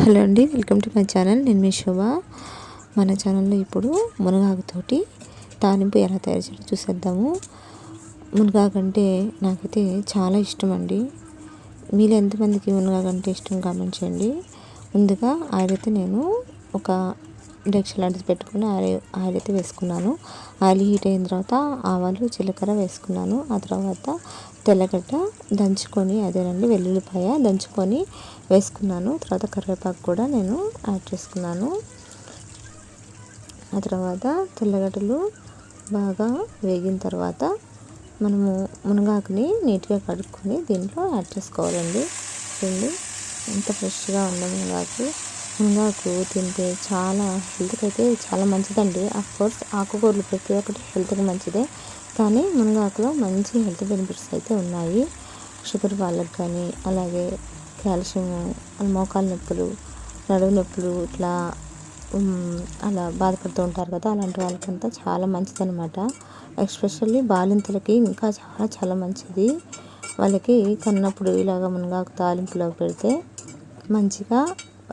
Hello అండి welcome to my channel. నేను మీ శోభ. మన ఛానల్లో ఇప్పుడు మునగాకుతోటి తాలింపు ఎలా తయారు చేయాలో చూసేద్దాము. మునగాకు అంటే నాకైతే చాలా ఇష్టం అండి మీరు ఎంతమందికి మునగాకు అంటే ఇష్టం కామెంట్ చేయండి. ముందుగా ఆయిల్ అయితే నేను ఒక ఇండక్షన్ లాంటిది పెట్టుకుని ఆయిల్ ఆయిల్ అయితే వేసుకున్నాను. ఆయిల్ హీట్ అయిన తర్వాత ఆవాలు జీలకర్ర వేసుకున్నాను. ఆ తర్వాత తెల్లగడ్డ దంచుకొని అదేనండి వెల్లుల్లిపాయ దంచుకొని వేసుకున్నాను. తర్వాత కరివేపాకు కూడా నేను యాడ్ చేసుకున్నాను. ఆ తర్వాత తెల్లగడ్డలు బాగా వేగిన తర్వాత మనము మునగాకుని నీట్గా కడుక్కొని దీంట్లో యాడ్ చేసుకోవాలండి. చూడండి ఎంత ఫ్రెష్గా ఉందో మునగాకు. మునగాకు తింటే చాలా హెల్త్కి అయితే చాలా మంచిదండి. కోర్స్ ఆకుకూరలు ప్రతి ఒక్కటి హెల్త్కి మంచిదే. కానీ మునగాకులో మంచి హెల్త్ బెనిఫిట్స్ అయితే ఉన్నాయి. షుగర్ వాళ్ళకి కానీ అలాగే కాల్షియం మోకాలు నొప్పులు నడుము నొప్పులు ఇట్లా అలా బాధపడుతూ ఉంటారు కదా అలాంటి వాళ్ళకంతా చాలా మంచిదనమాట ఎస్పెషల్లీ బాలింతలకి ఇంకా చాలా చాలా మంచిది. వాళ్ళకి కన్నప్పుడు ఇలాగ మునగాకు తాలింపులో పెడితే మంచిగా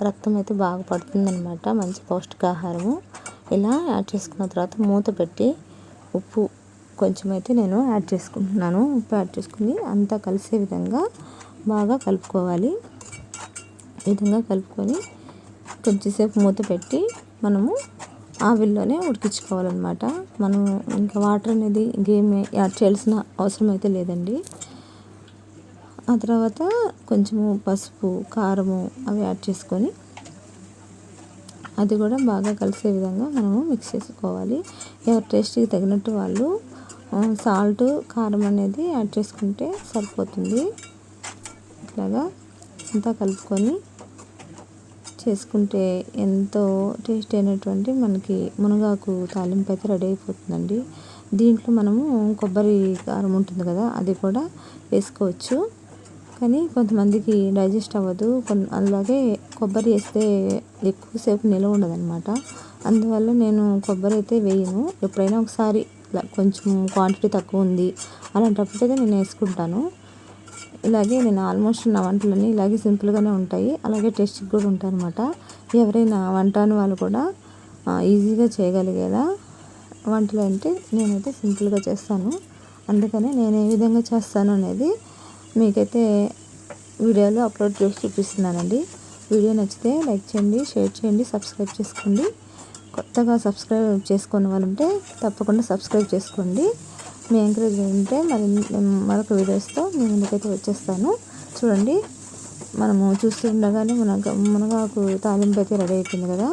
రక్తం అయితే బాగా పడుతుందనమాట మంచి పౌష్టికాహారము. ఇలా యాడ్ చేసుకున్న తర్వాత మూత పెట్టి ఉప్పు కొంచెం అయితే నేను యాడ్ చేసుకుంటున్నాను. ఉప్పు యాడ్ చేసుకుని అంతా కలిసే విధంగా బాగా కలుపుకోవాలి. విధంగా కలుపుకొని కొంచెంసేపు మూత పెట్టి మనము ఆవిల్లోనే ఉడికించుకోవాలన్నమాట. మనం ఇంకా వాటర్ అనేది ఇంకేమి యాడ్ చేయాల్సిన అవసరం అయితే లేదండి. ఆ తర్వాత కొంచెము పసుపు కారము అవి యాడ్ చేసుకొని అది కూడా బాగా కలిసే విధంగా మనము మిక్స్ చేసుకోవాలి. ఎవరి టేస్ట్కి తగినట్టు వాళ్ళు సాల్ట్ కారం అనేది యాడ్ చేసుకుంటే సరిపోతుంది. ఇట్లాగా అంతా కలుపుకొని చేసుకుంటే ఎంతో టేస్ట్ అయినటువంటి మనకి మునగాకు తాలింపు అయితే రెడీ అయిపోతుందండి. దీంట్లో మనము కొబ్బరి కారం ఉంటుంది కదా అది కూడా వేసుకోవచ్చు. కానీ కొంతమందికి డైజెస్ట్ అవ్వదు. అలాగే కొబ్బరి వేస్తే ఎక్కువసేపు నిలవ ఉండదన్నమాట. అందువల్ల నేను కొబ్బరి అయితే వేయను. ఎప్పుడైనా ఒకసారి కొంచెం క్వాంటిటీ తక్కువ ఉంది అలాంటప్పుడు అయితే నేను వేసుకుంటాను. ఇలాగే నేను ఆల్మోస్ట్ నా వంటలన్నీ ఇలాగే సింపుల్గానే ఉంటాయి. అలాగే టేస్ట్కి కూడా ఉంటాయి అనమాట ఎవరైనా వంట అని వాళ్ళు కూడా ఈజీగా చేయగలిగేలా వంటలు అంటే నేనైతే సింపుల్గా చేస్తాను. అందుకనే నేను ఏ విధంగా చేస్తాను అనేది మీకైతే వీడియోలో అప్లోడ్ చేసి చూపిస్తున్నానండి. వీడియో నచ్చితే లైక్ చేయండి షేర్ చేయండి సబ్స్క్రైబ్ చేసుకోండి. కొత్తగా సబ్స్క్రైబ్ చేసుకున్న వాళ్ళు ఉంటే తప్పకుండా సబ్స్క్రైబ్ చేసుకోండి. మీ ఎంకరేజ్ ఉంటే మరి మరొక వీడియోస్తో మేము ముందుకైతే వచ్చేస్తాను. చూడండి మనము చూస్తుండగానే మునగ మునగాకు తాలింపు అయితే రెడీ అయిపోయింది కదా.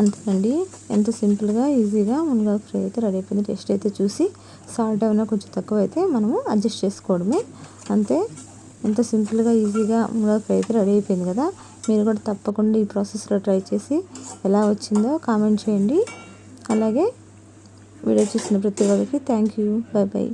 అంతేనండి. ఎంత సింపుల్గా ఈజీగా మునగాకు ఫ్రై అయితే రెడీ అయిపోయింది. టేస్ట్ అయితే చూసి సాల్ట్ ఏమైనా కొంచెం తక్కువ అయితే మనము అడ్జస్ట్ చేసుకోవడమే. అంతే. ఎంత సింపుల్గా ఈజీగా మునగాకు ఫ్రై అయితే రెడీ అయిపోయింది కదా. మీరు కూడా తప్పకుండా ఈ ప్రాసెస్లో ట్రై చేసి ఎలా వచ్చిందో కామెంట్ చేయండి. అలాగే వీడియో చూసిన ప్రతి ఒక్కరికి థ్యాంక్ యూ. Bye bye